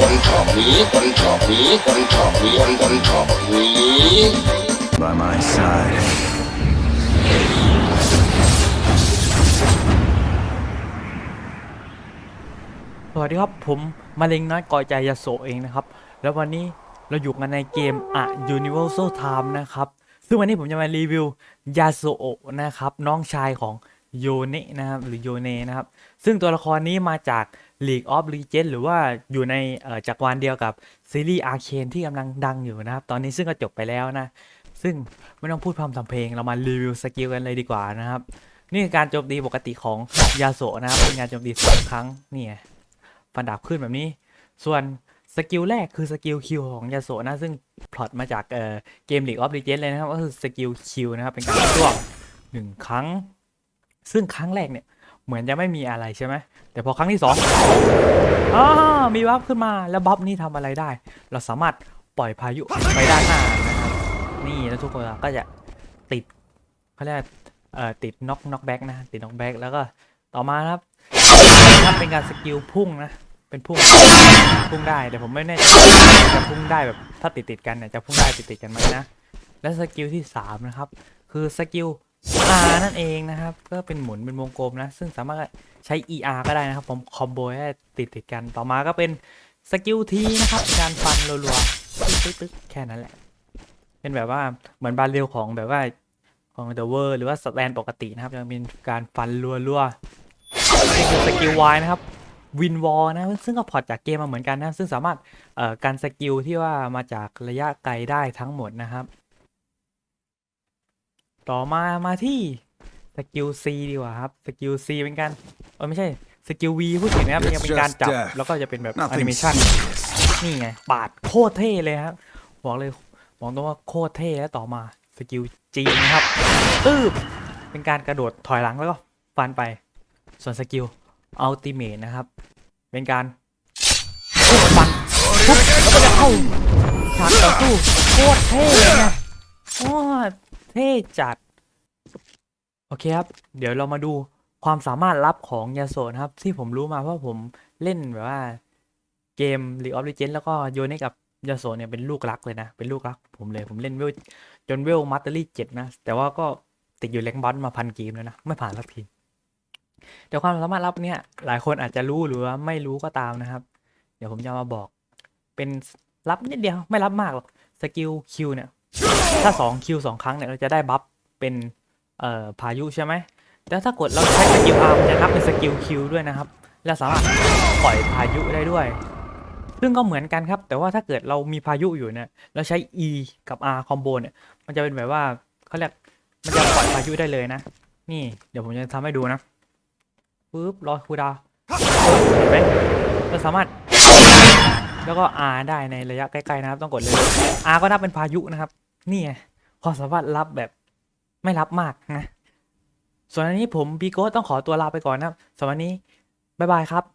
คนชอบหมีคนชอบหมีคนชอบหมีคนคนชอบหมี by my side. สวัสดีครับผมมะเร็งน้อยกอใจยาโสเองนะครับ แล้ววันนี้เราอยู่กันในเกมอะ Universal Time นะครับ ซึ่งวันนี้ผมจะมารีวิวยาโซโอะนะครับ น้องชายของ โยเนนะครับหรือโยเนนะครับ ซึ่งตัวละครนี้มาจาก League of Legends หรือว่าอยู่ในจักรวาลเดียวกับซีรีส์อาร์เคนที่กำลังดังอยู่นะครับ ตอนนี้ซึ่งก็จบไปแล้วนะ ซึ่งไม่ต้องพูดพร่ำทำเพลงเรามารีวิวสกิลกันเลยดีกว่านะครับ นี่การโจมตีปกติของยาโสนะครับเป็นการโจมตีสองครั้งนี่ฟันดาบขึ้นแบบนี้ ส่วนสกิลแรกคือสกิลคิวของยาโสนะ ซึ่งพล็อตมาจากเอ่อเกม League of Legends เลยนะครับก็คือสกิลคิวนะครับเป็นการจ้วงหนึ่งครั้ง ซึ่งครั้งแรกเนี่ยเหมือนจะไม่มีอะไรใช่ไหมแต่พอครั้งที่สองอ้ามีบัฟขึ้นมาแล้วบัฟนี่ทำอะไรได้ เราสามารถปล่อยพายุไปด้านหน้านะครับนี่แล้วทุกคนก็จะติดเขาเรียกเอ่อติดน็อกน็อกแบ็กนะติดน็อกแบ็กแล้วก็ต่อมาครับถ้าเป็นการสกิลพุ่งนะเป็นพุ่งพุ่งได้แต่ผมไม่แน่ใจจะพุ่งได้แบบถ้าติดติดกันเนี่ยจะพุ่งได้ติดติดกันไหมนะและสกิลที่สามนะครับคือสกิล R นั่นเองนะครับ ก็เป็นหมุนเป็นวงกลมนะ ซึ่งสามารถใช้ ER ก็ได้นะครับ ผมคอมโบให้ติดติดกัน ต่อมาก็เป็นสกิลทีนะครับ การฟันรัวๆตึ๊กๆแค่นั้นแหละ เป็นแบบว่าเหมือนบาเรลของแบบว่าของเดอะเวอร์หรือว่าสแตนปกตินะครับยังเป็นการฟันรัวๆนี่คือสกิลวายนะครับวินวอลนะซึ่งก็พอร์ตจากเกมมาเหมือนกันนะ ซึ่งสามารถเอ่อการสกิลที่ว่ามาจากระยะไกลได้ทั้งหมดนะครับ ต่อมามาที่สกิล C ดีกว่าครับสกิล C เป็นการเออไม่ใช่สกิล V พูดถึงนะครับ It's ยังเป็นการ just จับ death. แล้วก็จะเป็นแบบแอนิ Nothing เมชัน serious. นี่ไงปาดโคตรเท่เลยครับ บอกเลยบอกตรงว่าโคตรเท่แล้วต่อมาสกิลจีนะครับตืบเป็นการกระโดดถอยหลังแล้วก็ฟันไป ส่วนสกิลอัลติเมทนะครับ เป็นการฟันปุ๊บแล้วก็จะเข้าฉากต่อสู้โคตรเท่เลยไงโอ้เท่จัด โอเคครับ เดี๋ยวเรามาดูความสามารถลับของยาโซนะครับ ที่ผมรู้มาเพราะผมเล่นแบบว่าเกม League of Legends แล้วก็โยนให้กับยาโซเนี่ยเป็นลูกรักเลยนะ เป็นลูกรัก ผมเลยผมเล่นเวลจนเวลมาสเตอรี่เจ็ดนะ แต่ว่าก็ติดอยู่แรงบอสมาพันเกมแล้วนะ ไม่ผ่านสักทีแต่ความสามารถลับเนี่ย หลายคนอาจจะรู้หรือว่าไม่รู้ก็ตามนะครับ เดี๋ยวผมจะมาบอก เป็นลับนิดเดียวไม่ลับมากหรอกสกิลคิวเนี่ย ถ้า2คิวสองครั้งเนี่ยเราจะได้บัฟเป็นเอ่อพายุใช่ไหมแต่ถ้ากดเราใช้สกิลอาร์มันจะนับเป็นสกิลคิวด้วยนะครับ และสามารถปล่อยพายุได้ด้วย ซึ่งก็เหมือนกันครับ แต่ว่าถ้าเกิดเรามีพายุอยู่เนี่ยเราใช้ E กับ R คอมโบเนี่ยมันจะเป็นแบบว่าเขาเรียกมันจะปล่อยพายุได้เลยนะ นี่เดี๋ยวผมจะทำให้ดูนะปึ๊บรอคูดาวเห็นไหมเราสามารถ แล้วก็ R ได้ในระยะใกล้ๆนะครับ ต้องกดเลย R ก็นับเป็นพายุนะครับ นี่ไงความสามารถรับแบบไม่รับมากนะ ส่วนอันนี้ผมบีโก้ต้องขอตัวลาไปก่อนนะสำหรับวันนี้ บ๊ายบายครับ